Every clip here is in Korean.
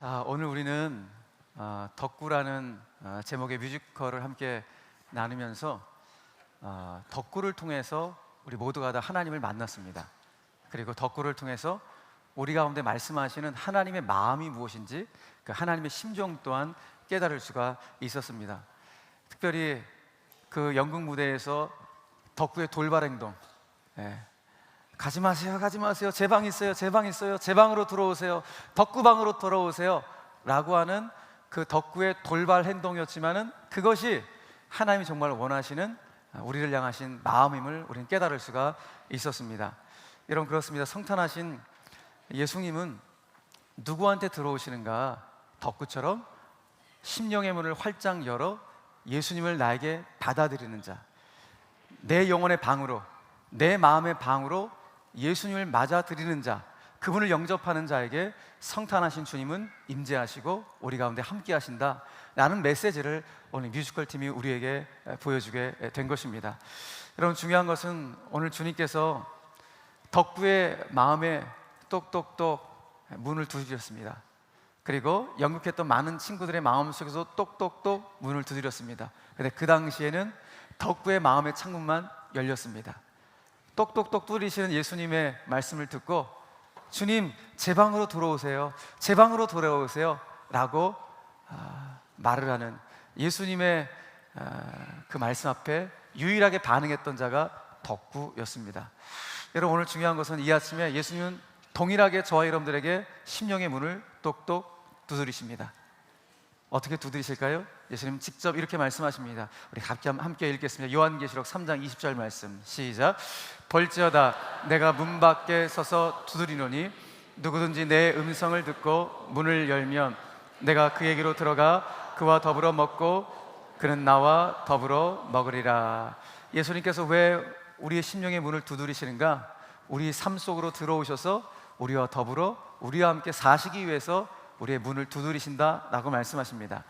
아, 오늘 우리는 어, 덕구라는 어, 제목의 뮤지컬을 함께 나누면서 어, 덕구를 통해서 우리 모두가 다 하나님을 만났습니다. 그리고 덕구를 통해서 우리 가운데 말씀하시는 하나님의 마음이 무엇인지 그 하나님의 심정 또한 깨달을 수가 있었습니다. 특별히 그 연극 무대에서 덕구의 돌발 행동, 예, 가지 마세요, 가지 마세요. 제 방 있어요, 제 방 있어요. 제 방으로 들어오세요. 덕구 방으로 들어오세요. 라고 하는 그 덕구의 돌발 행동이었지만은 그것이 하나님이 정말 원하시는 우리를 향하신 마음임을 우리는 깨달을 수가 있었습니다. 여러분 그렇습니다. 성탄하신 예수님은 누구한테 들어오시는가? 덕구처럼 심령의 문을 활짝 열어 예수님을 나에게 받아들이는 자. 내 영혼의 방으로 내 마음의 방으로 예수님을 맞아들이는 자 그분을 영접하는 자에게 성탄하신 주님은 임재하시고 우리 가운데 함께 하신다. 라는 메시지를 오늘 뮤지컬 팀이 우리에게 보여주게 된 것입니다. 여러분 중요한 것은 오늘 주님께서 덕구의 마음에 똑똑똑 문을 두드렸습니다. 그리고 연극했던 많은 친구들의 마음 속에서 똑똑똑 문을 두드렸습니다. 근데 그 당시에는 덕구의 마음의 창문만 열렸습니다 똑똑똑 뚫리시는 예수님의 말씀을 듣고 주님 제 방으로 들어오세요. 제 방으로 돌아오세요. 라고 아, 말을 하는 예수님의 아, 그 말씀 앞에 유일하게 반응했던 자가 덕구였습니다. 여러분 오늘 중요한 것은 이 아침에 예수님은 동일하게 저와 여러분들에게 심령의 문을 똑똑 두드리십니다. 어떻게 두드리실까요? 예수님 직접 이렇게 말씀하십니다. 우리 함께, 함께 읽겠습니다. 요한계시록 3장 20절 말씀 시작. 벌지어다 내가 문 밖에 서서 두드리노니 누구든지 내 음성을 듣고 문을 열면 내가 그에게로 들어가 그와 더불어 먹고 그는 나와 더불어 먹으리라. 예수님께서 왜 우리의 심령의 문을 두드리시는가? 우리 삶 속으로 들어오셔서 우리와 더불어 우리와 함께 사시기 위해서 우리의 문을 두드리신다라고 말씀하십니다.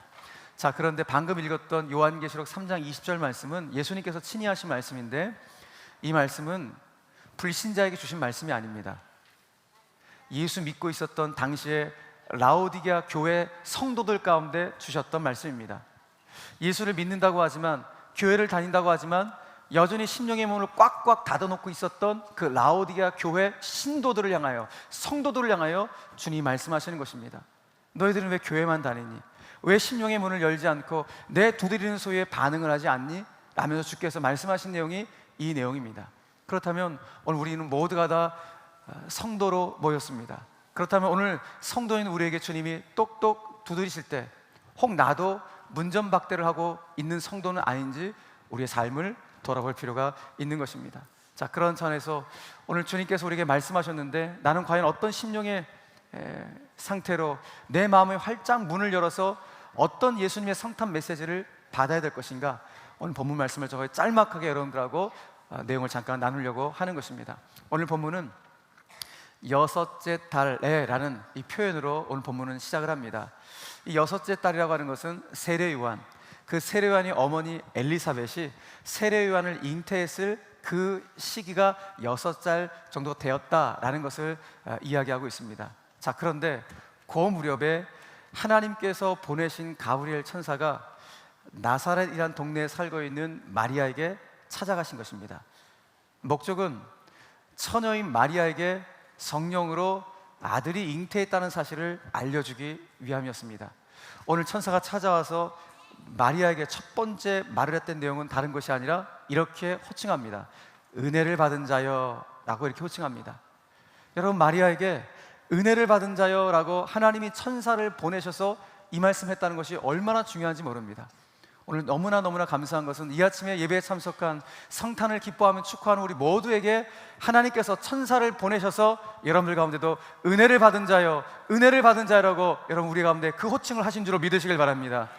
자, 그런데 방금 읽었던 요한계시록 3장 20절 말씀은 예수님께서 친히 하신 말씀인데 이 말씀은 불신자에게 주신 말씀이 아닙니다. 예수 믿고 있었던 당시에 라오디게아 교회 성도들 가운데 주셨던 말씀입니다. 예수를 믿는다고 하지만 교회를 다닌다고 하지만 여전히 심령의 문을 꽉꽉 닫아놓고 있었던 그 라오디게아 교회 신도들을 향하여 성도들을 향하여 주님 말씀하시는 것입니다. 너희들은 왜 교회만 다니니? 왜 심령의 문을 열지 않고 내 두드리는 소리에 반응을 하지 않니? 라면서 주께서 말씀하신 내용이 이 내용입니다. 그렇다면 오늘 우리는 모두가 다 어, 성도로 모였습니다. 그렇다면 오늘 성도인 우리에게 주님이 똑똑 두드리실 때 혹 나도 문전박대를 하고 있는 성도는 아닌지 우리의 삶을 돌아볼 필요가 있는 것입니다. 자, 그런 차원에서 오늘 주님께서 우리에게 말씀하셨는데 나는 과연 어떤 심령의 에, 상태로 내 마음에 활짝 문을 열어서 어떤 예수님의 성탄 메시지를 받아야 될 것인가 오늘 본문 말씀을 저거 짤막하게 여러분들하고 어, 내용을 잠깐 나누려고 하는 것입니다. 오늘 본문은 여섯째 달에라는 이 표현으로 오늘 본문은 시작을 합니다. 이 여섯째 달이라고 하는 것은 세례 요한 그 세례 요한이 어머니 엘리사벳이 세례 요한을 잉태했을 그 시기가 여섯 살 정도 되었다라는 것을 어, 이야기하고 있습니다. 자 그런데 그 무렵에 하나님께서 보내신 가브리엘 천사가 나사렛이란 동네에 살고 있는 마리아에게 찾아가신 것입니다. 목적은 처녀인 마리아에게 성령으로 아들이 잉태했다는 사실을 알려주기 위함이었습니다. 오늘 천사가 찾아와서 마리아에게 첫 번째 말을 했던 내용은 다른 것이 아니라 이렇게 호칭합니다. 은혜를 받은 자여 라고 이렇게 호칭합니다. 여러분 마리아에게 은혜를 받은 자여라고 하나님이 천사를 보내셔서 이 말씀했다는 것이 얼마나 중요한지 모릅니다. 오늘 너무나 너무나 감사한 것은 이 아침에 예배에 참석한 성탄을 기뻐하며 축하하는 우리 모두에게 하나님께서 천사를 보내셔서 여러분들 가운데도 은혜를 받은 자여, 은혜를 받은 자라고 여러분 우리 가운데 그 호칭을 하신 줄로 믿으시길 바랍니다.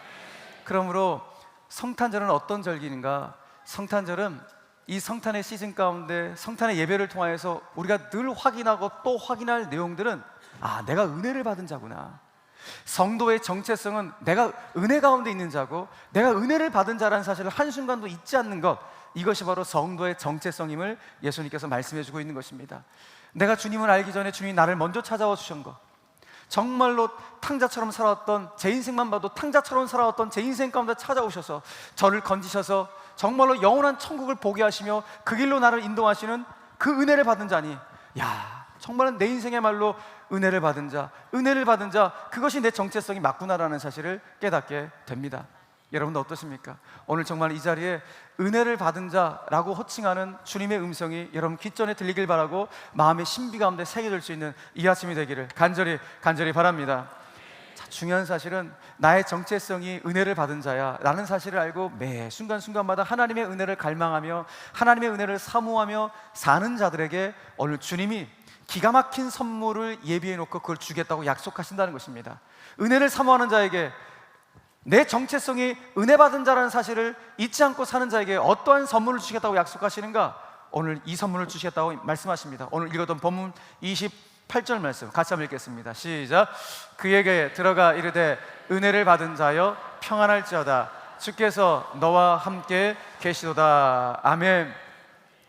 그러므로 성탄절은 어떤 절기인가? 성탄절은 이 성탄의 시즌 가운데 성탄의 예배를 통하여서 우리가 늘 확인하고 또 확인할 내용들은 아, 내가 은혜를 받은 자구나. 성도의 정체성은 내가 은혜 가운데 있는 자고 내가 은혜를 받은 자라는 사실을 한순간도 잊지 않는 것 이것이 바로 성도의 정체성임을 예수님께서 말씀해 주고 있는 것입니다. 내가 주님을 알기 전에 주님이 나를 먼저 찾아와 주신 것 정말로 탕자처럼 살아왔던 제 인생만 봐도 탕자처럼 살아왔던 제 인생 가운데 찾아오셔서 저를 건지셔서 정말로 영원한 천국을 보게 하시며 그 길로 나를 인도하시는 그 은혜를 받은 자니 야 정말 내 인생의 말로 은혜를 받은 자 은혜를 받은 자 그것이 내 정체성이 맞구나라는 사실을 깨닫게 됩니다 여러분도 어떠십니까? 오늘 정말 이 자리에 은혜를 받은 자라고 호칭하는 주님의 음성이 여러분 귓전에 들리길 바라고 마음의 신비 가운데 새겨질 수 있는 이 아침이 되기를 간절히 간절히 바랍니다. 자, 중요한 사실은 나의 정체성이 은혜를 받은 자야 라는 사실을 알고 매 순간순간마다 하나님의 은혜를 갈망하며 하나님의 은혜를 사모하며 사는 자들에게 오늘 주님이 기가 막힌 선물을 예비해 놓고 그걸 주겠다고 약속하신다는 것입니다. 은혜를 사모하는 자에게 내 정체성이 은혜 받은 자라는 사실을 잊지 않고 사는 자에게 어떠한 선물을 주시겠다고 약속하시는가? 오늘 이 선물을 주시겠다고 말씀하십니다. 오늘 읽었던 본문 28절 말씀 같이 한번 읽겠습니다. 시작. 그에게 들어가 이르되 은혜를 받은 자여 평안할지어다. 주께서 너와 함께 계시도다. 아멘.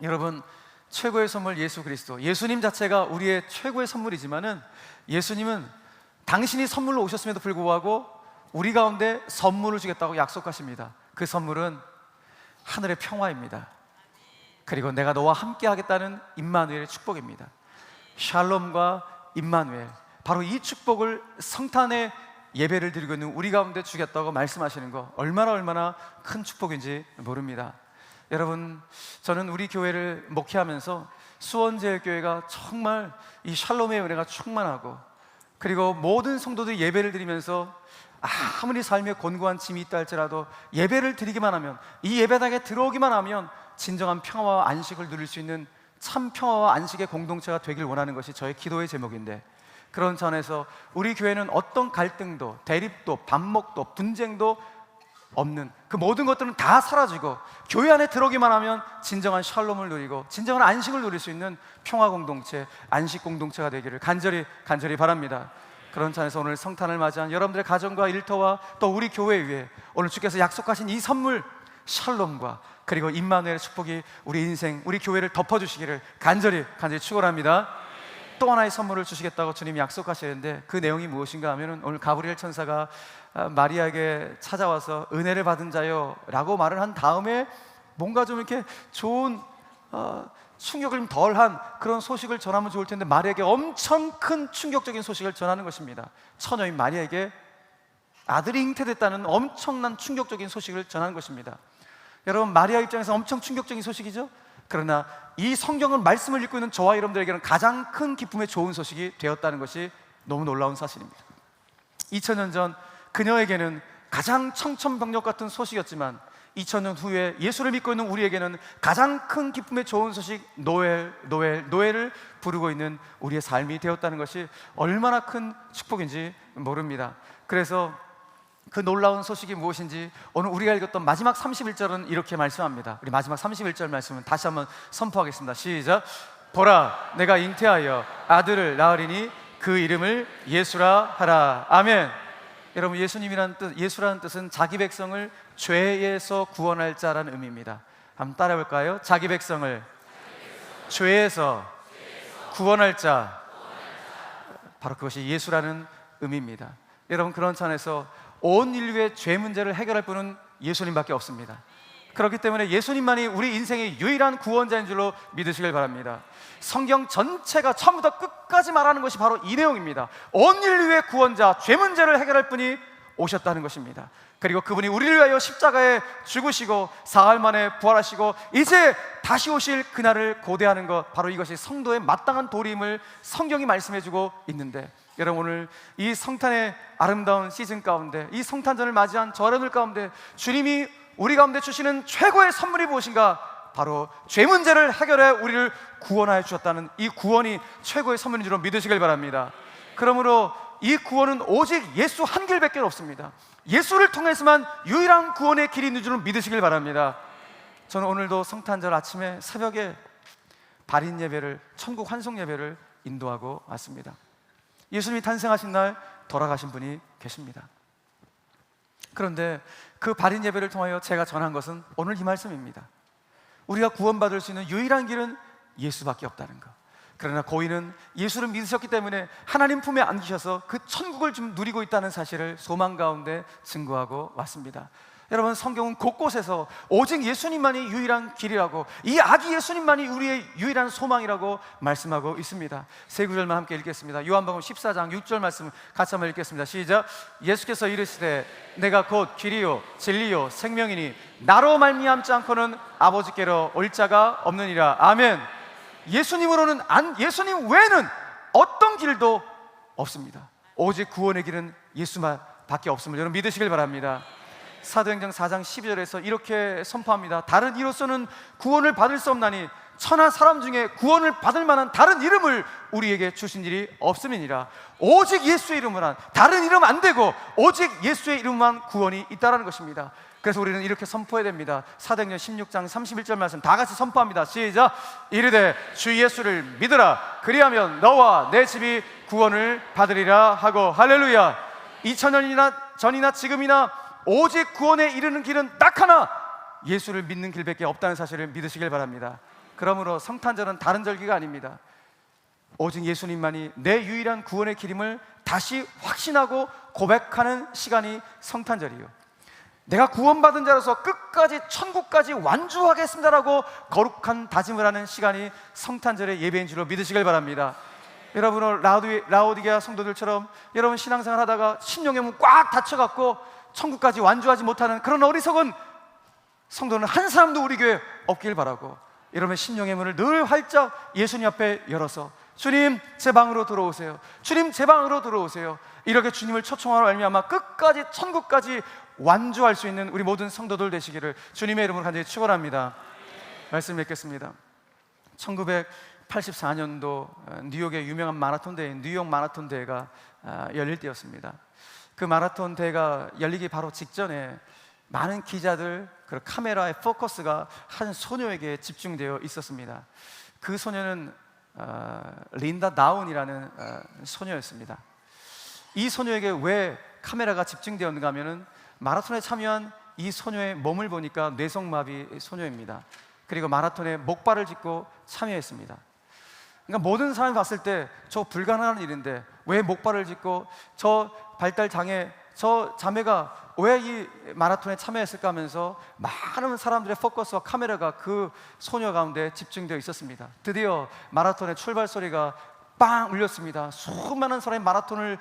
여러분 최고의 선물 예수 그리스도. 예수님 자체가 우리의 최고의 선물이지만은 예수님은 당신이 선물로 오셨음에도 불구하고 우리 가운데 선물을 주겠다고 약속하십니다. 그 선물은 하늘의 평화입니다. 그리고 내가 너와 함께 하겠다는 임마누엘의 축복입니다. 샬롬과 임마누엘. 바로 이 축복을 성탄의 예배를 드리고 있는 우리 가운데 주겠다고 말씀하시는 거 얼마나 얼마나 큰 축복인지 모릅니다. 여러분, 저는 우리 교회를 목회하면서 수원제일교회가 정말 이 샬롬의 은혜가 충만하고 그리고 모든 성도들이 예배를 드리면서 아무리 삶에 곤고한 짐이 있다 할지라도 예배를 드리기만 하면 이 예배당에 들어오기만 하면 진정한 평화와 안식을 누릴 수 있는 참 평화와 안식의 공동체가 되길 원하는 것이 저의 기도의 제목인데 그런 전에서 우리 교회는 어떤 갈등도 대립도 반목도 분쟁도 없는 그 모든 것들은 다 사라지고 교회 안에 들어오기만 하면 진정한 샬롬을 누리고 진정한 안식을 누릴 수 있는 평화 공동체, 안식 공동체가 되기를 간절히 간절히 바랍니다. 그런 차에서 오늘 성탄을 맞이한 여러분들의 가정과 일터와 또 우리 교회 위에 오늘 주께서 약속하신 이 선물 샬롬과 그리고 임마누엘의 축복이 우리 인생, 우리 교회를 덮어주시기를 간절히 간절히 축원합니다. 또 하나의 선물을 주시겠다고 주님이 약속하시는데 그 내용이 무엇인가 하면은 오늘 가브리엘 천사가 아, 마리아에게 찾아와서 은혜를 받은 자요라고 말을 한 다음에 뭔가 좀 이렇게 좋은 어, 충격을 좀 덜한 그런 소식을 전하면 좋을 텐데 마리아에게 엄청 큰 충격적인 소식을 전하는 것입니다. 처녀인 마리아에게 아들이 잉태됐다는 엄청난 충격적인 소식을 전하는 것입니다. 여러분 마리아 입장에서 엄청 충격적인 소식이죠. 그러나 이 성경을 말씀을 읽고 있는 저와 여러분들에게는 가장 큰 기쁨의 좋은 소식이 되었다는 것이 너무 놀라운 사실입니다. 2000년 전 그녀에게는 가장 청천벽력 같은 소식이었지만 2000년 후에 예수를 믿고 있는 우리에게는 가장 큰 기쁨의 좋은 소식 노엘, 노엘, 노엘을 부르고 있는 우리의 삶이 되었다는 것이 얼마나 큰 축복인지 모릅니다. 그래서 그 놀라운 소식이 무엇인지 오늘 우리가 읽었던 마지막 31절은 이렇게 말씀합니다. 우리 마지막 31절 말씀은 다시 한번 선포하겠습니다. 시작. 보라, 내가 잉태하여 아들을 낳으리니 그 이름을 예수라 하라. 아멘. 여러분 예수님이라는 뜻, 예수라는 뜻은 자기 백성을 죄에서 구원할 자라는 의미입니다. 한번 따라해 볼까요? 자기 백성을 죄에서 구원할 자. 바로 그것이 예수라는 의미입니다. 여러분 그런 차원에서 온 인류의 죄 문제를 해결할 분은 예수님밖에 없습니다. 그렇기 때문에 예수님만이 우리 인생의 유일한 구원자인 줄로 믿으시길 바랍니다. 성경 전체가 처음부터 끝까지 말하는 것이 바로 이 내용입니다. 온 인류의 구원자, 죄 문제를 해결할 분이 오셨다는 것입니다. 그리고 그분이 우리를 위하여 십자가에 죽으시고 사흘 만에 부활하시고 이제 다시 오실 그날을 고대하는 것 바로 이것이 성도의 마땅한 도림을 성경이 말씀해 주고 있는데 여러분 오늘 이 성탄의 아름다운 시즌 가운데 이 성탄절을 맞이한 저 여러분들 가운데 주님이 우리 가운데 주시는 최고의 선물이 무엇인가 바로 죄 문제를 해결해 우리를 구원하여 주셨다는 이 구원이 최고의 선물인 줄로 믿으시길 바랍니다. 그러므로 이 구원은 오직 예수 한 길밖에 없습니다. 예수를 통해서만 유일한 구원의 길이 있는 줄을 믿으시길 바랍니다. 저는 오늘도 성탄절 아침에 새벽에 발인 예배를 천국 환송 예배를 인도하고 왔습니다. 예수님이 탄생하신 날 돌아가신 분이 계십니다. 그런데 그 발인 예배를 통하여 제가 전한 것은 오늘 이 말씀입니다. 우리가 구원받을 수 있는 유일한 길은 예수밖에 없다는 것. 그러나 고인은 예수를 믿으셨기 때문에 하나님 품에 안기셔서 그 천국을 좀 누리고 있다는 사실을 소망 가운데 증거하고 왔습니다. 여러분 성경은 곳곳에서 오직 예수님만이 유일한 길이라고 이 아기 예수님만이 우리의 유일한 소망이라고 말씀하고 있습니다. 세 구절만 함께 읽겠습니다. 요한복음 14장 6절 말씀 같이 한번 읽겠습니다. 시작. 예수께서 이르시되 내가 곧 길이요 진리요 생명이니 나로 말미암지 않고는 아버지께로 올 자가 없느니라. 아멘. 예수님으로는 안 예수님 외에는 어떤 길도 없습니다. 오직 구원의 길은 예수만 밖에 없음을 여러분 믿으시길 바랍니다. 사도행전 4장 12절에서 이렇게 선포합니다. 다른 이로서는 구원을 받을 수 없나니 천하 사람 중에 구원을 받을 만한 다른 이름을 우리에게 주신 일이 없음이니라. 오직 예수의 이름으로만 다른 이름 안 되고 오직 예수의 이름만 구원이 있다라는 것입니다. 그래서 우리는 이렇게 선포해야 됩니다. 사도행전 16장 31절 말씀 다 같이 선포합니다. 시작. 이르되 주 예수를 믿으라. 그리하면 너와 내 집이 구원을 받으리라 하고 할렐루야. 2000년이나 전이나 지금이나 오직 구원에 이르는 길은 딱 하나 예수를 믿는 길밖에 없다는 사실을 믿으시길 바랍니다. 그러므로 성탄절은 다른 절기가 아닙니다. 오직 예수님만이 내 유일한 구원의 길임을 다시 확신하고 고백하는 시간이 성탄절이요. 내가 구원받은 자로서 끝까지 천국까지 완주하겠습니다라고 거룩한 다짐을 하는 시간이 성탄절의 예배인 줄로 믿으시길 바랍니다. 여러분은 라우디, 라우디게아 성도들처럼 여러분 신앙생활 하다가 신령의 문 꽉 닫혀갖고 천국까지 완주하지 못하는 그런 어리석은 성도는 한 사람도 우리 교회 없길 바라고 이러면 신령의 문을 늘 활짝 예수님 앞에 열어서 주님 제 방으로 들어오세요. 주님 제 방으로 들어오세요. 이렇게 주님을 초청하러 말미암아 끝까지 천국까지 완주할 수 있는 우리 모든 성도들 되시기를 주님의 이름으로 간절히 축원합니다. 말씀 뵙겠습니다. 1984년도 뉴욕의 유명한 마라톤 대회 뉴욕 마라톤 대회가 아, 열릴 때였습니다. 그 마라톤 대회가 열리기 바로 직전에 많은 기자들 그리고 카메라의 포커스가 한 소녀에게 집중되어 있었습니다. 그 소녀는 어, 린다 다운이라는 어, 소녀였습니다. 이 소녀에게 왜 카메라가 집중되었는가 하면은 마라톤에 참여한 이 소녀의 몸을 보니까 뇌성마비 소녀입니다. 그리고 마라톤에 목발을 짚고 참여했습니다. 그러니까 모든 사람이 봤을 때 저 불가능한 일인데 왜 목발을 짚고 저 발달 장애 저 자매가 왜 이 마라톤에 참여했을까 하면서 많은 사람들의 포커스와 카메라가 그 소녀 가운데 집중되어 있었습니다. 드디어 마라톤의 출발 소리가 빵 울렸습니다. 수많은 사람이 마라톤을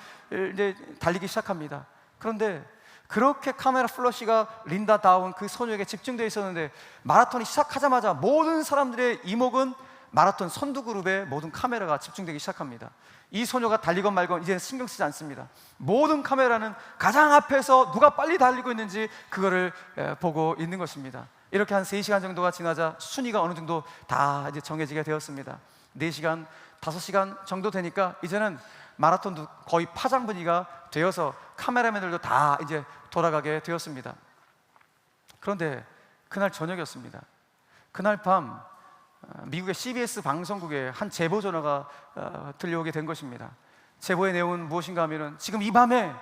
이제 달리기 시작합니다. 그런데 그렇게 카메라 플러시가 린다 다운 그 소녀에게 집중되어 있었는데 마라톤이 시작하자마자 모든 사람들의 이목은 마라톤 선두 그룹의 모든 카메라가 집중되기 시작합니다. 이 소녀가 달리건 말건 이제는 신경 쓰지 않습니다. 모든 카메라는 가장 앞에서 누가 빨리 달리고 있는지 그거를 보고 있는 것입니다. 이렇게 한 3시간 정도가 지나자 순위가 어느 정도 다 이제 정해지게 되었습니다. 4시간, 5시간 정도 되니까 이제는 마라톤도 거의 파장 분위기가 되어서 카메라맨들도 다 이제 돌아가게 되었습니다. 그런데 그날 저녁이었습니다. 그날 밤 어, 미국의 CBS 방송국에 한 제보 전화가 어, 들려오게 된 것입니다. 제보의 내용은 무엇인가 하면은 지금 이 밤에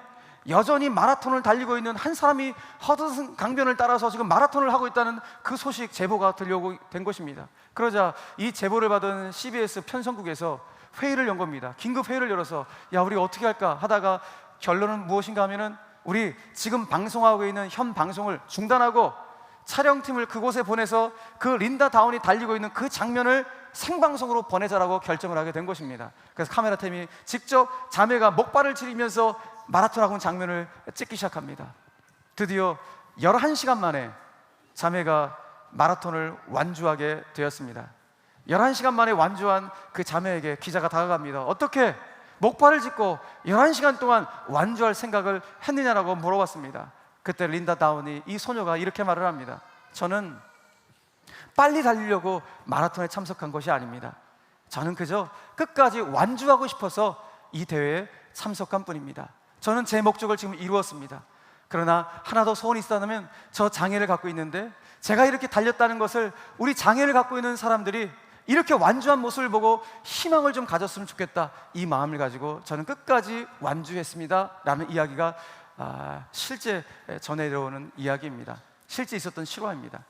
여전히 마라톤을 달리고 있는 한 사람이 허드슨 강변을 따라서 지금 마라톤을 하고 있다는 그 소식 제보가 들려오고 된 것입니다. 그러자 이 제보를 받은 CBS 편성국에서 회의를 연 겁니다. 긴급 회의를 열어서 야 우리 어떻게 할까 하다가 결론은 무엇인가 하면은 우리 지금 방송하고 있는 현 방송을 중단하고 촬영팀을 그곳에 보내서 그 린다 다운이 달리고 있는 그 장면을 생방송으로 보내자라고 결정을 하게 된 것입니다. 그래서 카메라팀이 직접 자매가 목발을 치리면서 마라톤 하고 장면을 찍기 시작합니다. 드디어 11시간 만에 자매가 마라톤을 완주하게 되었습니다. 11시간 만에 완주한 그 자매에게 기자가 다가갑니다. 어떻게 목발을 짚고 11시간 동안 완주할 생각을 했느냐라고 물어봤습니다. 그때 린다 다운이 이 소녀가 이렇게 말을 합니다. 저는 빨리 달리려고 마라톤에 참석한 것이 아닙니다. 저는 그저 끝까지 완주하고 싶어서 이 대회에 참석한 뿐입니다. 저는 제 목적을 지금 이루었습니다. 그러나 하나 더 소원이 있다면 저 장애를 갖고 있는데 제가 이렇게 달렸다는 것을 우리 장애를 갖고 있는 사람들이 이렇게 완주한 모습을 보고 희망을 좀 가졌으면 좋겠다 이 마음을 가지고 저는 끝까지 완주했습니다 라는 이야기가 아, 실제 전해 들어오는 이야기입니다. 실제 있었던 실화입니다.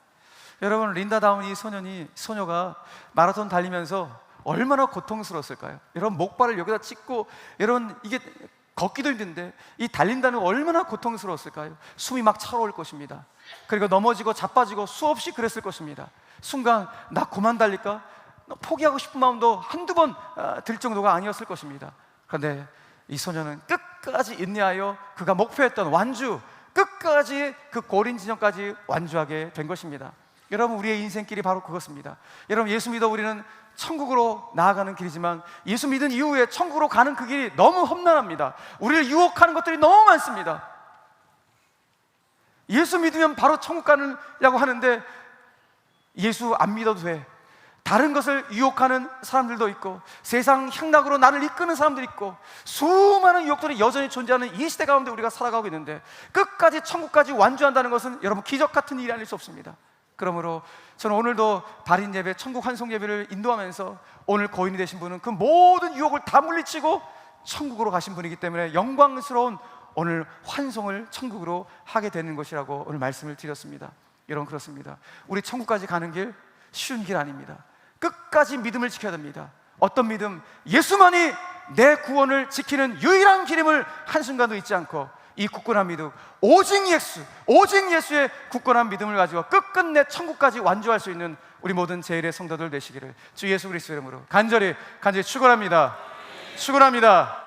여러분 린다 다운 이 소년이 소녀가 마라톤 달리면서 얼마나 고통스러웠을까요? 여러분 목발을 여기다 찍고 여러분 이게 걷기도 힘든데 이 달린다는 거 얼마나 고통스러웠을까요? 숨이 막 차오를 것입니다. 그리고 넘어지고 자빠지고 수없이 그랬을 것입니다. 순간 나 그만 달릴까? 포기하고 싶은 마음도 한두 번 아, 들 정도가 아니었을 것입니다. 그런데 이 소녀는 끝 까지 인내하여 그가 목표했던 완주 끝까지 그 고린 지점까지 완주하게 된 것입니다. 여러분 우리의 인생길이 바로 그것입니다. 여러분 예수 믿어 우리는 천국으로 나아가는 길이지만 예수 믿은 이후에 천국으로 가는 그 길이 너무 험난합니다. 우리를 유혹하는 것들이 너무 많습니다. 예수 믿으면 바로 천국 가느냐고 하는데 예수 안 믿어도 돼. 다른 것을 유혹하는 사람들도 있고 세상 향락으로 나를 이끄는 사람들이 있고 수많은 유혹들이 여전히 존재하는 이 시대 가운데 우리가 살아가고 있는데 끝까지 천국까지 완주한다는 것은 여러분 기적 같은 일이 아닐 수 없습니다. 그러므로 저는 오늘도 달인 예배, 천국 환송 예배를 인도하면서 오늘 거인이 되신 분은 그 모든 유혹을 다 물리치고 천국으로 가신 분이기 때문에 영광스러운 오늘 환송을 천국으로 하게 되는 것이라고 오늘 말씀을 드렸습니다. 여러분 그렇습니다. 우리 천국까지 가는 길 쉬운 길 아닙니다. 끝까지 믿음을 지켜야 됩니다. 어떤 믿음? 예수만이 내 구원을 지키는 유일한 길임을 한순간도 잊지 않고 이 굳건한 믿음, 오직 예수, 오직 예수의 굳건한 믿음을 가지고 끝끝내 천국까지 완주할 수 있는 우리 모든 제일의 성도들 되시기를 주 예수 그리스도 이름으로 간절히 간절히 축원합니다. 축원합니다.